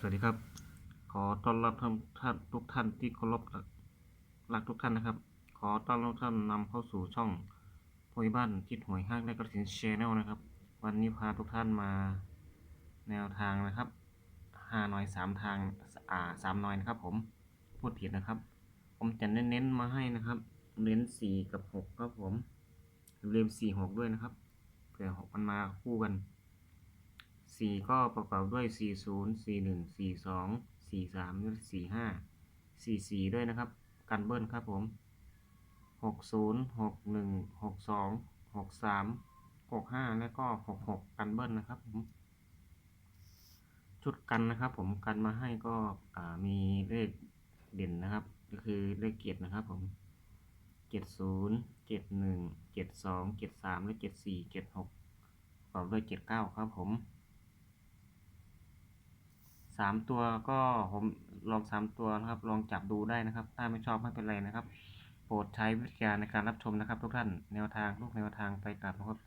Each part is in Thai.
สวัสดีครับ ขอต้อนรับท่านท่านทุกท่านที่เคารพรักทุกท่านนะครับ ขอต้อนรับท่านนำเข้าสู่ช่องพยบ้านทิศหวยห้างและกระสินชแนลนะครับ วันนี้พาทุกท่านมาแนวทางนะครับห้าหน่อยสามทางอ่าสามหน่อยนะครับ ผมพูดผิดนะครับ ผมจะเน้นๆมาให้นะครับเน้นสี่กับหกครับผมเรียมสี่หกด้วยนะครับเผื่อหกมันมาคู่กัน สี่ก็ประกอบด้วยสี่ศูนย์สี่หนึ่งสี่สองสี่สามสี่ห้าสี่สี่ด้วยนะครับ กันเบิ้ลครับผมหกศูนย์หกหนึ่งหกสองหกสามหกห้าแล้วก็หกหกกันเบิ้ลนะครับผมชุดกันนะครับ ผมกันมาให้ก็มีเลขเด่นนะครับ ก็คือเลขเกียรตินะครับ ผมเจ็ดศูนย์เจ็ดหนึ่งเจ็ดสองเจ็ดสามและเจ็ดสี่เจ็ดหกประกอบด้วยเจ็ดเก้าครับผม สามตัวก็ผมลองสามตัวนะครับ ลองจับดูได้นะครับ ถ้าไม่ชอบไม่เป็นไรนะครับ โปรดใช้วิทยาในการรับชมนะครับ ทุกท่านแนวทางลูกแนวทางไปกลับนะครับ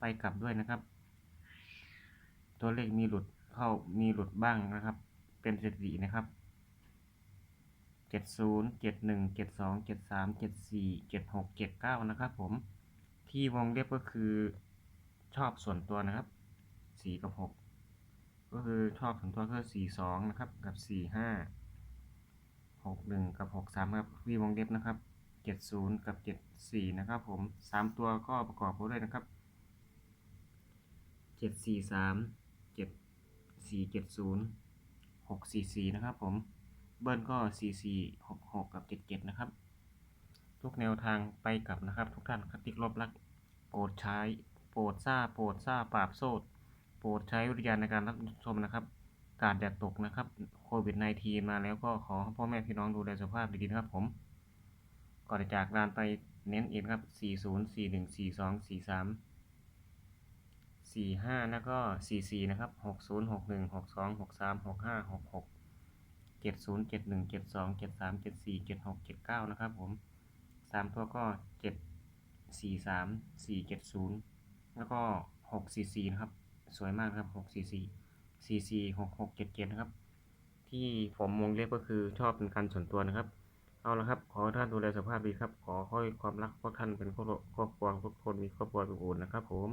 ไปกลับด้วยนะครับ ตัวเลขมีหลุดเข้ามีหลุดบ้างนะครับ เป็นสถิตินะครับเจ็ดศูนย์เจ็ดหนึ่งเจ็ดสองเจ็ดสามเจ็ดสี่เจ็ดหกเจ็ดเก้านะครับ ผมที่วงเล็บก็คือชอบส่วนตัวนะครับสี่กับหก ก็คือชอบส่วนตัวก็สี่สองนะครับกับสี่ห้าหกหนึ่งกับหกสามครับวีวงเล็บนะครับเจ็ดศูนย์กับเจ็ดสี่นะครับผมสามตัวก็ประกอบไปด้วยนะครับเจ็ดสี่สามเจ็ดสี่เจ็ดศูนย์หกสี่สี่นะครับผมเบิ้ลก็สี่สี่หกหกกับเจ็ดเจ็ดนะครับ ทุกแนวทางไปกลับนะครับ ทุกท่านคติกรบรักโปรดใช้โปรดทราโปรดทราปราบโซด โปรดใช้วิทยาในการรับชมนะครับ การแดดตกนะครับ โควิด -19 มาแล้วก็ขอพ่อแม่พี่น้องดูแลสุขภาพดีๆนะครับผม ก่อนจากลานไปเน้นอีกครับ 40 41 42 43 45 แล้วก็ 44 นะครับ 60 61 62 63 65 66 70 71 72 73 74 76 79 นะครับผม 3 ตัวก็ 7 43 470 แล้วก็ 644 นะครับ สวยมากครับ6 4 4 4 4 6 6 7 7นะครับ ที่ผมวงเล็บก็คือชอบเป็นการส่วนตัวนะครับ เอาละครับขอท่านดูแลสุขภาพดีครับ ขอให้ความรักพวกท่านเป็นครอบครัวครอบครัวทุกคนมีครอบครัวอบอุ่นนะครับผม